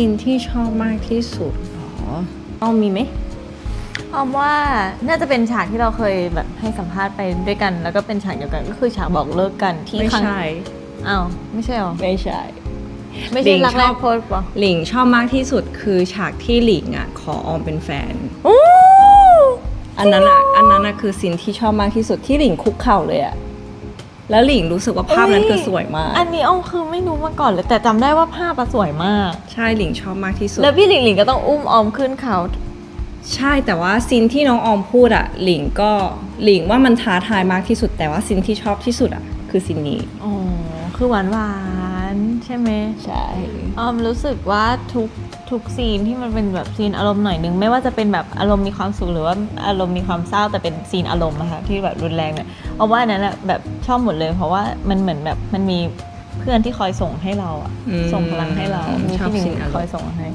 ซีนที่ชอบมากที่สุดเหรอเอามีไหมออมว่าน่าจะเป็นฉากที่เราเคยแบบให้สัมภาษณ์ไปด้วยกัน แล้วก็เป็นฉากเดียวกันก็คือฉากบอกเลิกกันที่ไม่ครั้งใช่อ้าวไม่ใช่หรอไม่ใช่ไม่หลิใช่งรักชแรอบกพบปะหลิงชอบมากที่สุดคือฉากที่หลิงอะขอออมเป็นแฟนอู้อันนั้นอะอันนั้นอะคือซีนที่ชอบมากที่สุดที่หลิงคุกเข่าเลยอะ แล้วหลิงรู้สึกว่าภาพนั้นคือสวยมาก อันนี้ออมคือไม่รู้มาก่อนเลย แต่จำได้ว่าภาพอะสวยมาก ใช่หลิงชอบมากที่สุด แล้วพี่หลิงหลิงก็ต้องอุ้มออมขึ้นเขาใช่แต่ว่าซีนที่น้องออมพูดอะหลิงก็หลิงว่ามันท้าทายมากที่สุด แต่ว่าซีนที่ชอบที่สุดอะคือซีนนี้อ๋อคือหวานหวานๆใช่ไหมใช่ออมรู้สึกว่าทุก ทุกซีนที่มันเป็นแบบซีนอารมณ์หน่อยนึง ไม่ว่าจะเป็นแบบอารมณ์มีความสุขหรือว่าอารมณ์มีความเศร้าแต่เป็นซีนอารมณ์อะค่ะที่แบบรุนแรงเนี่ยออมว่าอันนั้นอะแบบชอบหมดเลย เพราะว่ามันเหมือนแบบมันมีเพื่อนที่คอยส่งให้เราอะอืมส่งพลังให้เรา มีชอบพี่หนึ่งซีนอารมณ์คอยส่งให้